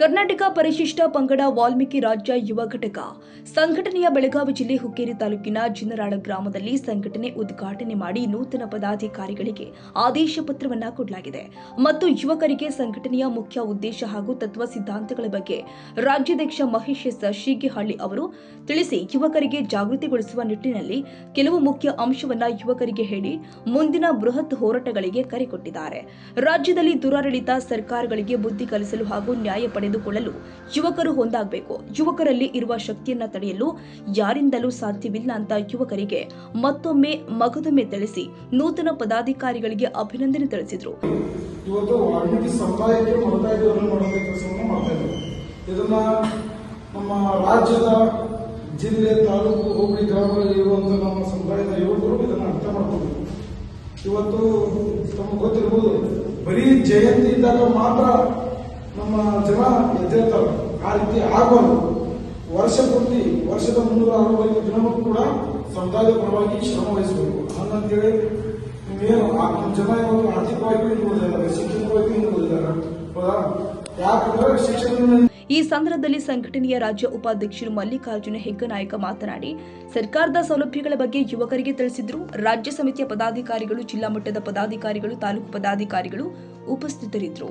ಕರ್ನಾಟಕ ಪರಿಶಿಷ್ಟ ಪಂಗಡ ವಾಲ್ಮೀಕಿ ರಾಜ್ಯ ಯುವ ಘಟಕ, ಸಂಘಟನೆಯ ಬೆಳಗಾವಿ ಜಿಲ್ಲೆ ಹುಕ್ಕೇರಿ ತಾಲೂಕಿನ ಜಿನ್ನರಾಳ ಗ್ರಾಮದಲ್ಲಿ ಸಂಘಟನೆ ಉದ್ಘಾಟನೆ ಮಾಡಿ ನೂತನ ಪದಾಧಿಕಾರಿಗಳಿಗೆ ಆದೇಶ ಪತ್ರವನ್ನು ಕೊಡಲಾಗಿದೆ. ಮತ್ತು ಯುವಕರಿಗೆ ಸಂಘಟನೆಯ ಮುಖ್ಯ ಉದ್ದೇಶ ಹಾಗೂ ತತ್ವ ಸಿದ್ಧಾಂತಗಳ ಬಗ್ಗೆ ರಾಜ್ಯಾಧ್ಯಕ್ಷ ಮಹೇಶ್ ಎಸ್ ಶೀಗಿಹಳ್ಳಿ ಅವರು ತಿಳಿಸಿ ಯುವಕರಿಗೆ ಜಾಗೃತಿಗೊಳಿಸುವ ನಿಟ್ಟಿನಲ್ಲಿ ಕೆಲವು ಮುಖ್ಯ ಅಂಶವನ್ನು ಯುವಕರಿಗೆ ಹೇಳಿ ಮುಂದಿನ ಬೃಹತ್ ಹೋರಾಟಗಳಿಗೆ ಕರೆ ಕೊಟ್ಟಿದ್ದಾರೆ. ರಾಜ್ಯದಲ್ಲಿ ದುರಾಡಳಿತ ಸರ್ಕಾರಗಳಿಗೆ ಬುದ್ಧಿ ಕಲಿಸಲು ಹಾಗೂ ನ್ಯಾಯ ಪಡೆದುಕೊಳ್ಳಲು ಯುವಕರು ಒಂದಾಗಬೇಕು. ಯುವಕರಲ್ಲಿ ಇರುವ ಶಕ್ತಿಯನ್ನ ತಡೆಯಲು ಯಾರಿಂದಲೂ ಸಾಧ್ಯವಿಲ್ಲ ಅಂತ ಯುವಕರಿಗೆ ಮತ್ತೊಮ್ಮೆ ಮಗದೊಮ್ಮೆ ತಿಳಿಸಿ ನೂತನ ಪದಾಧಿಕಾರಿಗಳಿಗೆ ಅಭಿನಂದನೆ ತಿಳಿಸಿದರು. ನಮ್ಮ ರಾಜ್ಯದ ಜಿಲ್ಲೆ, ತಾಲೂಕು ಹೋಗಿ ಗ್ರಾಮಗಳಲ್ಲಿ ಇರುವಂತಹ ನಮ್ಮ ಸಮುದಾಯದ ಯುವಕರು ಇದನ್ನು ಅರ್ಥ ಮಾಡ್ಕೋಬೇಕು ಇವತ್ತು ತಮಗೆ ಗೊತ್ತಿರಬಹುದು ಬರೀ ಜಯಂತಿ ಇದ್ದಾಗ ಮಾತ್ರ ನಮ್ಮ ಜನ ಎದ್ದೇಳ್ತಾರೆ ಆ ರೀತಿ ಆಗಬಾರ್ದು ವರ್ಷ ಪೂರ್ತಿ ವರ್ಷದ ಮುನ್ನೂರ ಅರವತ್ತೈದು ದಿನವೂ ಕೂಡ ಸಮುದಾಯದ ಪರವಾಗಿ ಶ್ರಮ ವಹಿಸಬೇಕು. ಹಂಗಂತೇಳಿ ನೀವೇನು ನಮ್ಮ ಜನ ಇವತ್ತು ಆರ್ಥಿಕವಾಗಿ ಹಿಂದುಳಿದಿದ್ದಾರೆ ಶಿಕ್ಷಣವಾಗಿ ಹಿಂದುಳಿದಿದ್ದಾರೆ ಹೌದಾ? ಯಾಕಂದ್ರೆ ಶಿಕ್ಷಣ ಈ ಸಂದರ್ಭದಲ್ಲಿ ಸಂಘಟನೆಯ ರಾಜ್ಯ ಉಪಾಧ್ಯಕ್ಷರು ಮಲ್ಲಿಕಾರ್ಜುನ ಹೆಗ್ಗನಾಯಕ ಮಾತನಾಡಿ, ಸರ್ಕಾರದ ಸೌಲಭ್ಯಗಳ ಬಗ್ಗೆ ಯುವಕರಿಗೆ ತಿಳಿಸಿದ್ರು, ರಾಜ್ಯ ಸಮಿತಿಯ ಪದಾಧಿಕಾರಿಗಳು, ಜಿಲ್ಲಾ ಮಟ್ಟದ ಪದಾಧಿಕಾರಿಗಳು, ತಾಲೂಕು ಪದಾಧಿಕಾರಿಗಳು ಉಪಸ್ಥಿತರಿದ್ದರು